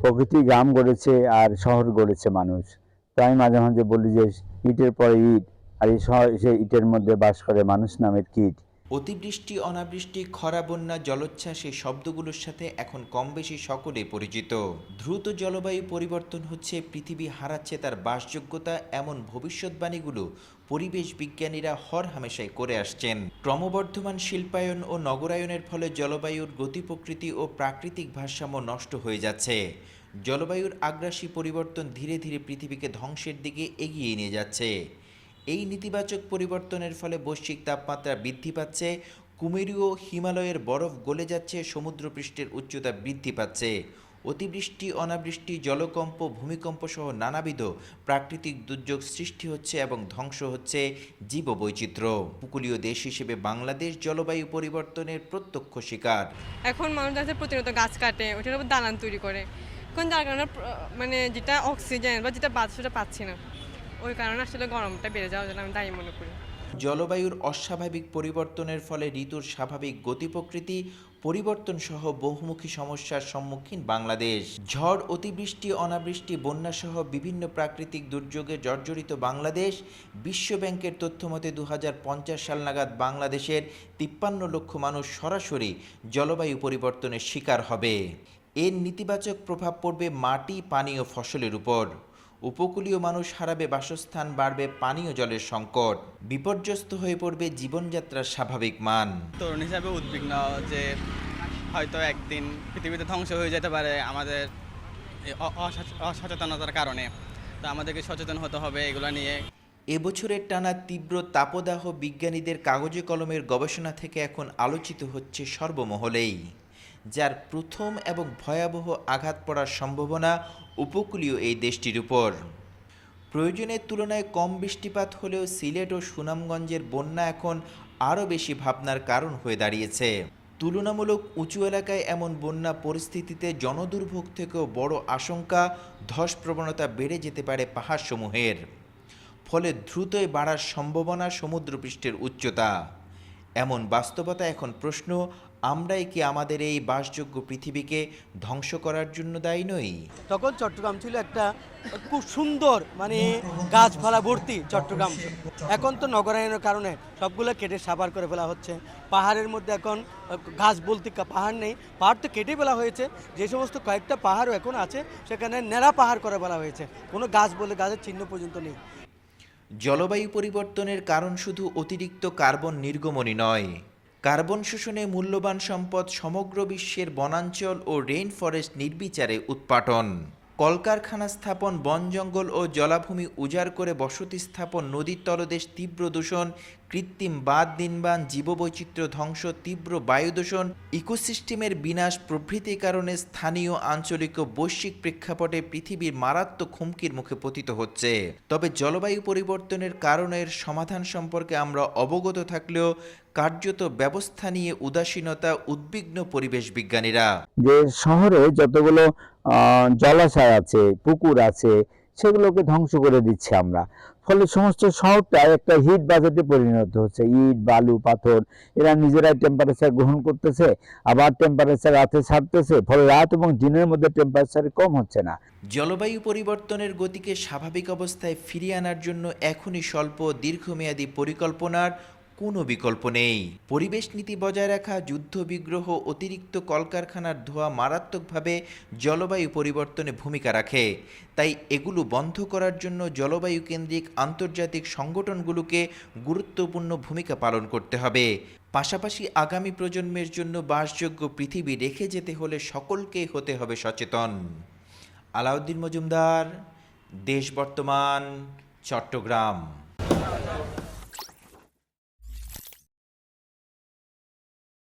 প্রকৃতি গ্রাম গড়েছে আর শহর গড়েছে মানুষ। তো আমি মাঝে মাঝে বলি যে, ইটের পরে ইট। আর এই শহর সে ইটের মধ্যে বাস করে মানুষ নামের কীট। অতিবৃষ্টি, অনাবৃষ্টি, খরা, বন্যা, জলোচ্ছ্বাস এই শব্দগুলোর সাথে এখন কম বেশি সকলে পরিচিত। দ্রুত জলবায়ু পরিবর্তন হচ্ছে, পৃথিবী হারাচ্ছে তার বাসযোগ্যতা, এমন ভবিষ্যৎবাণীগুলো পরিবেশ বিজ্ঞানীরা হর হামেশাই করে আসছেন। ক্রমবর্ধমান শিল্পায়ন ও নগরায়নের ফলে জলবায়ুর গতি প্রকৃতি ও প্রাকৃতিক ভারসাম্য নষ্ট হয়ে যাচ্ছে। জলবায়ুর আগ্রাসী পরিবর্তন ধীরে ধীরে পৃথিবীকে ধ্বংসের দিকে এগিয়ে নিয়ে যাচ্ছে। এই নেতিবাচক পরিবর্তনের ফলে বৈশ্বিক তাপমাত্রা বৃদ্ধি পাচ্ছে কুমেরীয় হিমালয়ের বরফ গলে যাচ্ছে, সমুদ্রপৃষ্ঠের উচ্চতা বৃদ্ধি পাচ্ছে। অতিবৃষ্টি, অনাবৃষ্টি, জলকম্প ভূমিকম্প সহ নানাবিধ প্রাকৃতিক দুর্যোগ সৃষ্টি হচ্ছে এবং ধ্বংস হচ্ছে জীববৈচিত্র্য। উপকূলীয় দেশ হিসেবে বাংলাদেশ জলবায়ু পরিবর্তনের প্রত্যক্ষ শিকার। এখন মানুষ যাচ্ছে প্রতিনিয়ত গাছ কাটে ওটার উপর দালান তৈরি করে। কোন যার কারণে মানে যেটা অক্সিজেন বা যেটা বাতাস সেটা পাচ্ছি না। ওই কারণে আসলে গরমটা বেড়ে যাওয়ার জন্য আমি দায়ী মনে করি। জলবায়ুর অস্বাভাবিক পরিবর্তনের ফলে ঋতুর স্বাভাবিক গতি প্রকৃতি পরিবর্তন সহ বহুমুখী সমস্যার সম্মুখীন বাংলাদেশ। ঝড়, অতিবৃষ্টি, অনাবৃষ্টি বন্যা সহ বিভিন্ন প্রাকৃতিক দুর্যোগে জর্জরিত বাংলাদেশ, বিশ্বব্যাংকের তথ্যমতে দু হাজার পঞ্চাশ সাল নাগাদ বাংলাদেশের তিপ্পান্ন লক্ষ মানুষ সরাসরি জলবায়ু পরিবর্তনের শিকার হবে। এর নেতিবাচক প্রভাব পড়বে মাটি, পানি ও ফসলের উপর। উপকূলীয় মানুষ হারাবে বাসস্থান বাড়বে পানীয় জলের সংকট। বিপর্যস্ত হয়ে পড়বে জীবনযাত্রার স্বাভাবিক মান। তরুণ হিসাবে উদ্বিগ্ন যে হয়তো একদিন পৃথিবীতে ধ্বংস হয়ে যেতে পারে আমাদের অসচেতনতার কারণে। তো আমাদেরকে সচেতন হতে হবে এগুলো নিয়ে। এবছরের টানা তীব্র তাপদাহ বিজ্ঞানীদের কাগজে কলমের গবেষণা থেকে এখন আলোচিত হচ্ছে সর্বমহলেই। যার প্রথম এবং ভয়াবহ আঘাত পড়ার সম্ভাবনা উপকূলীয় এই দেশটির উপর। প্রয়োজনের তুলনায় কম বৃষ্টিপাত হলেও সিলেট ও সুনামগঞ্জের বন্যা এখন আরও বেশি ভাবনার কারণ হয়ে দাঁড়িয়েছে। তুলনামূলক উঁচু এলাকায় এমন বন্যা পরিস্থিতিতে জনদুর্ভোগ থেকেও বড় আশঙ্কা ধস প্রবণতা বেড়ে যেতে পারে পাহাড়সমূহের। ফলে দ্রুতই বাড়ার সম্ভাবনা সমুদ্রপৃষ্ঠের উচ্চতা। এমন বাস্তবতা এখন প্রশ্ন আমরাই কি আমাদের এই বাসযোগ্য পৃথিবীকে ধ্বংস করার জন্য দায়ী নই? তখন চট্টগ্রাম ছিল একটা খুব সুন্দর মানে গাছপালা ভর্তি চট্টগ্রাম। এখন তো নগরায়নের কারণে সবগুলো কেটে সাবার করে ফেলা হচ্ছে। পাহাড়ের মধ্যে এখন গাছ বলতে পাহাড় নেই। পাহাড় তো কেটে ফেলা হয়েছে। যে সমস্ত কয়েকটা পাহাড়ও এখন আছে সেখানে ন্যাড়া পাহাড় করে ফেলা হয়েছে। কোনো গাছ বলে গাছের চিহ্ন পর্যন্ত নেই। জলবায়ু পরিবর্তনের কারণ শুধু অতিরিক্ত কার্বন নির্গমনই নয়। কার্বন শোষণে মূল্যবান সম্পদ সমগ্র বিশ্বের বনাঞ্চল ও রেইন ফরেস্ট নির্বিচারে উৎপাটন। কলকারখানা স্থাপন, বন জঙ্গল ও জলাভূমি উজাড় করে বসতি স্থাপন, নদীর তলদেশ তীব্র দূষণ, কৃত্রিম বাদ দিনবান জীববৈচিত্র্য ধ্বংস, তীব্র বায়ু দূষণ, ইকোসিস্টেমের বিনাশ প্রভৃতির কারণে স্থানীয় আঞ্চলিক ও বৈশ্বিক প্রেক্ষাপটে পৃথিবীর মারাত্মক হুমকির মুখে পতিত হচ্ছে। তবে জলবায়ু পরিবর্তনের কারণের সমাধান সম্পর্কে আমরা অবগত থাকলেও কার্যত ব্যবস্থা নিয়ে উদাসীনতা, উদ্বিগ্ন পরিবেশ বিজ্ঞানীরা। যে শহরে যতগুলো জলাশয় আছে, পুকুর আছে, সেগুলোকে ধ্বংস করে দিচ্ছি আমরা। ফলে সমস্ত শহরটা একটা হিট বাজেটে পরিণত হচ্ছে। ইট, বালু, পাথর, এরা নিজেরাই টেম্পারেচার গ্রহণ করতেছে, আবার টেম্পারেচার রাতে ছাড়তেছে, ফলে রাত এবং দিনের মধ্যে টেম্পারেচার কম হচ্ছে না। জলবায়ু পরিবর্তনের গতিকে স্বাভাবিক অবস্থায় ফিরিয়ে আনার জন্য এখনই স্বল্প দীর্ঘমেয়াদী পরিকল্পনার কোনো বিকল্প নেই। পরিবেশ নীতি বজায় রাখা, যুদ্ধ বিগ্রহ, অতিরিক্ত কলকারখানার ধোঁয়া মারাত্মকভাবে জলবায়ু পরিবর্তনে ভূমিকা রাখে। তাই এগুলো বন্ধ করার জন্য জলবায়ু কেন্দ্রিক আন্তর্জাতিক সংগঠনগুলোকে গুরুত্বপূর্ণ ভূমিকা পালন করতে হবে। পাশাপাশি আগামী প্রজন্মের জন্য বাসযোগ্য পৃথিবী রেখে যেতে হলে সকলকে হতে হবে সচেতন। আলাউদ্দিন মজুমদার, দেশ বর্তমান, চট্টগ্রাম।